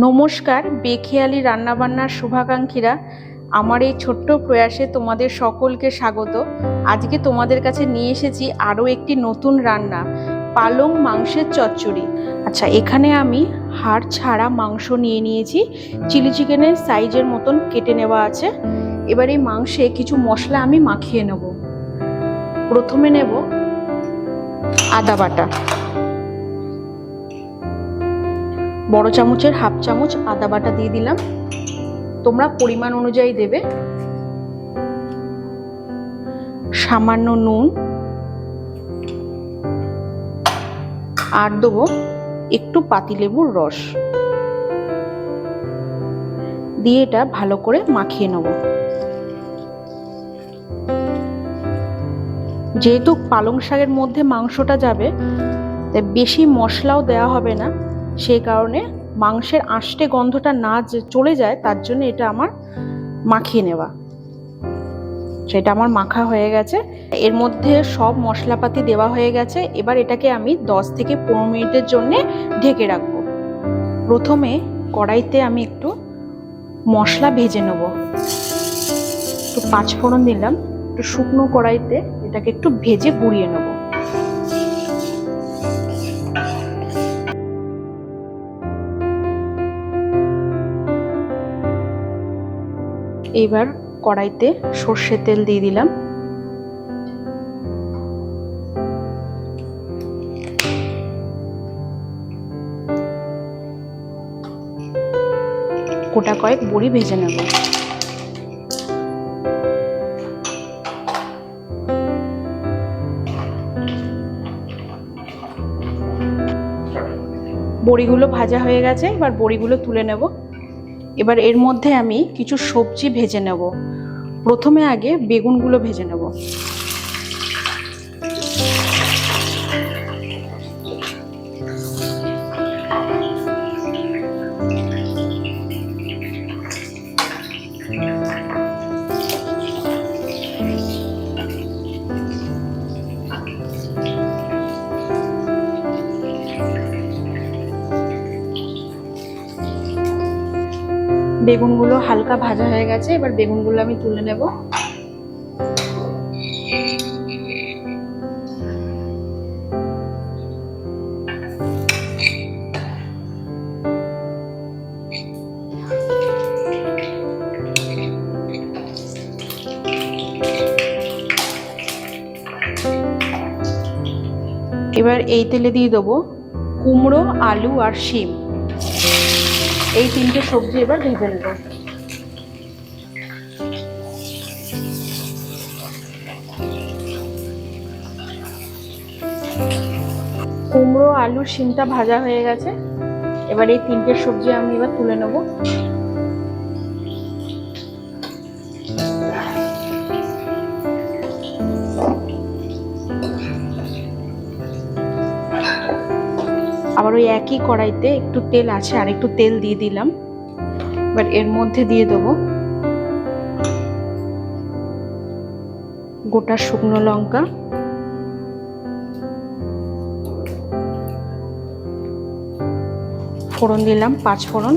নমস্কার, বেখেয়ালি রান্নাবান্নার শুভাকাঙ্ক্ষীরা। আমার এই ছোট্ট প্রয়াসে তোমাদের সকলকে স্বাগত। আজকে তোমাদের কাছে নিয়ে এসেছি আরও একটি নতুন রান্না, পালং মাংসের চচ্চড়ি। আচ্ছা এখানে আমি হাড় ছাড়া মাংস নিয়ে নিয়েছি। চিলি চিকেনের সাইজের মতন কেটে নেওয়া আছে। এবার এই মাংসে কিছু মশলা আমি মাখিয়ে নেব। প্রথমে নেব আদা বাটা। বড় চামচের হাফ চামচ আদা বাটা দিয়ে দিলাম। তোমরা পরিমাণ অনুযায়ী দেবে। সামান্য নুন। আর দেবো একটু পাতিলেবুর রস। দিয়ে এটা ভালো করে মাখিয়ে নেব। যেহেতু পালং শাকের মধ্যে মাংসটা যাবে, তাই বেশি মশলাও দেওয়া হবে না। সেই কারণে মাংসের আষ্টে গন্ধটা না চলে যায়, তার জন্য এটা আমার মাখিয়ে নেওয়া। সেটা আমার মাখা হয়ে গেছে। এর মধ্যে সব মশলাপাতি দেওয়া হয়ে গেছে। এবার এটাকে আমি 10 থেকে পনেরো মিনিটের জন্যে ঢেকে রাখব। প্রথমে কড়াইতে আমি একটু মশলা ভেজে নেব। একটু পাঁচফোড়ন দিলাম। একটু শুকনো কড়াইতে এটাকে একটু ভেজে গুঁড়িয়ে নেব। এবার কড়াইতে সর্ষের তেল দিয়ে দিলাম। গোটা কয়েক বড়ি ভেজে নেব। বড়িগুলো ভাজা হয়ে গেছে, এবার বড়িগুলো তুলে নেব। এবার এর মধ্যে আমি কিছু সবজি ভেজে নেব। প্রথমে আগে বেগুনগুলো ভেজে নেব। বেগুনগুলো হালকা ভাজা হয়ে গেছে, এবার বেগুনগুলো আমি তুলে নেব। এবার এই তেলে দিয়ে দেবো কুমড়ো, আলু আর শিম। এই তিনটে সবজি এবার ভেজে নেব কুমড়ো আলুর সিমটা ভাজা হয়ে গেছে। এবার এই তিনটে সবজি আমি এবার তুলে নেব। আবার ওই একই কড়াইতে একটু তেল আছে, আর একটু তেল দিয়ে দিলাম। এবার এর মধ্যে দিয়ে দেবো গোটা শুকনো লঙ্কা। ফোড়ন দিলাম, পাঁচ ফোড়ন।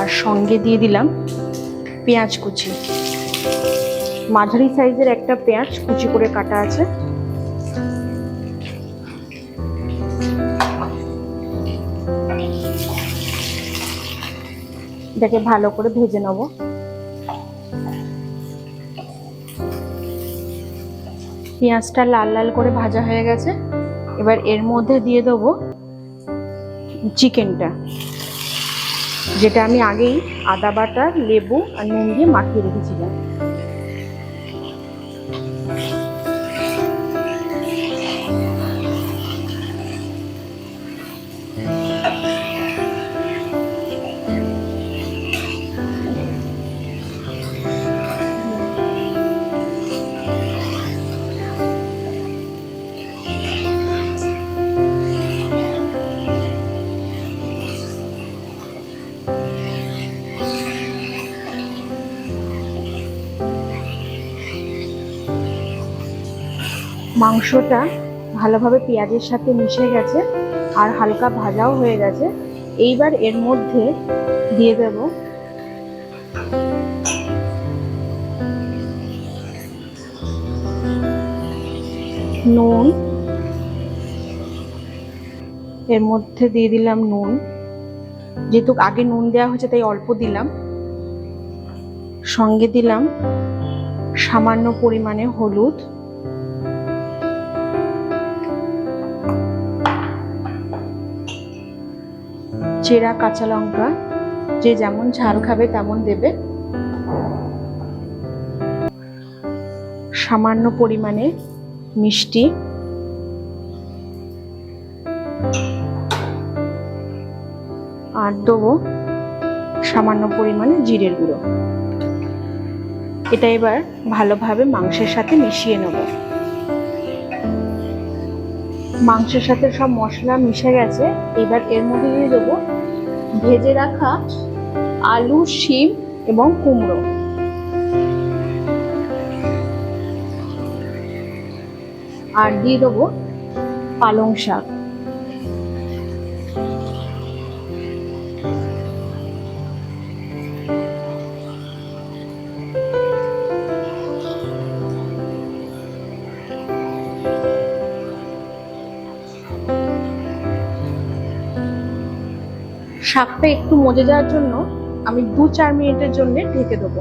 আর সঙ্গে দিয়ে দিলাম পেঁয়াজ কুচি। মাঝারি সাইজের একটা পেঁয়াজ কুচি করে কাটা আছে। এটাকে ভালো করে ভেজে নেব। পেঁয়াজটা লাল লাল করে ভাজা হয়ে গেছে। এবার এর মধ্যে দিয়ে দেব চিকেনটা, যেটা আমি আগেই আদা বাটা, লেবু আর নুন দিয়ে মাখিয়ে রেখেছিলাম। মাংসটা ভালোভাবে পেঁয়াজের সাথে মিশে গেছে আর হালকা ভাজাও হয়ে গেছে। এইবার এর মধ্যে দিয়ে দেব নুন। এর মধ্যে দিয়ে দিলাম নুন। যেহেতু আগে নুন দেওয়া হয়েছে, তাই অল্প দিলাম। সঙ্গে দিলাম সামান্য পরিমাণে হলুদ। চেরা কাঁচা লঙ্কা, যে যেমন ঝাল খাবে তেমন দেবে। সামান্য পরিমাণে মিষ্টি। আর দেবো সামান্য পরিমাণে জিরের গুঁড়ো। এটা এবার ভালোভাবে মাংসের সাথে মিশিয়ে নেব। মাংসের সাথে সব মশলা মিশে গেছে। এবার এর মধ্যে দিয়ে দেবো ভেজে রাখা আলু, শিম এবং কুমড়ো। আর দিয়ে দেবো পালং শাক। শাকটা একটু মজে যাওয়ার জন্য আমি দু চার মিনিটের জন্য ঢেকে দেবো।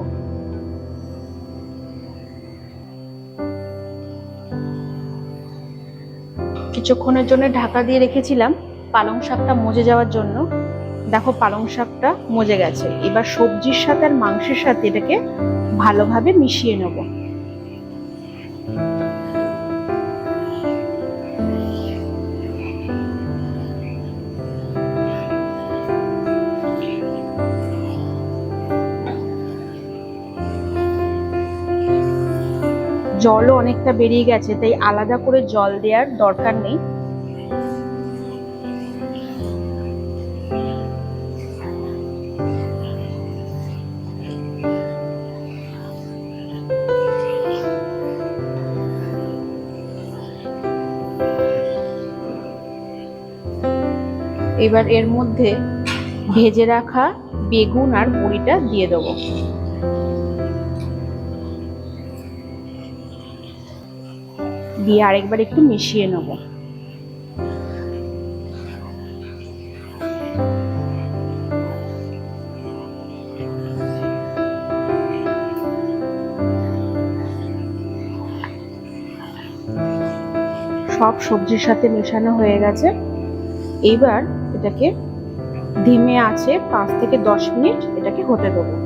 কিছুক্ষণের জন্য ঢাকা দিয়ে রেখেছিলাম পালং শাকটা মজে যাওয়ার জন্য। দেখো পালং শাকটা মজে গেছে। এবার সবজির সাথে আর মাংসের সাথে এটাকে ভালোভাবে মিশিয়ে নেব। জলও অনেকটা বেরিয়ে গেছে, তাই আলাদা করে জল দেওয়ার দরকার নেই। এবার এর মধ্যে ভেজে রাখা বেগুন আর বড়িটা দিয়ে দেবো। দিয়ে আরেকবার একটু মিশিয়ে নেব। সব সবজির সাথে মেশানো হয়ে গেছে। এইবার এটাকে ধিমে আছে পাঁচ থেকে দশ মিনিট এটাকে হতে দেবো।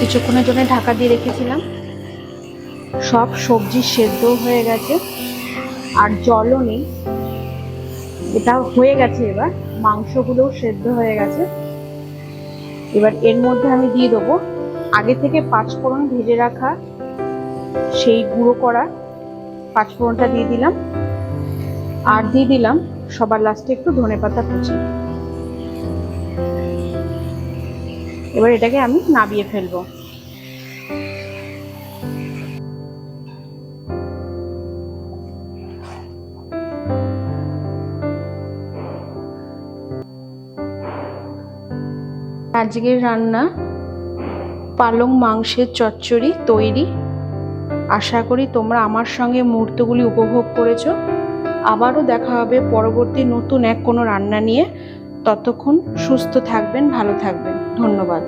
কিছুক্ষণের জন্য ঢাকা দিয়ে রেখেছিলাম। সব সবজি সেদ্ধ হয়ে গেছে, আর জলও নেই। এটা হয়ে গেছে এবার, মাংসগুলোও সেদ্ধ হয়ে গেছে। এবার এর মধ্যে আমি দিয়ে দেবো আগে থেকে পাঁচফোড়ন ভেজে রাখা সেই গুঁড়ো করা পাঁচফোড়নটা দিয়ে দিলাম। আর দিয়ে দিলাম সবার লাস্টে একটু ধনে পাতা কুচি। এবার এটাকে আমি নাবিয়ে ফেলব। আজকের রান্না, পালং মাংসের চচ্চড়ি তৈরি। আশা করি তোমরা আমার সঙ্গে মুহূর্তগুলি উপভোগ করেছ। আবারও দেখা হবে পরবর্তী নতুন এক কোনো রান্না নিয়ে। ততক্ষণ সুস্থ থাকবেন, ভালো থাকবেন। ধন্যবাদ।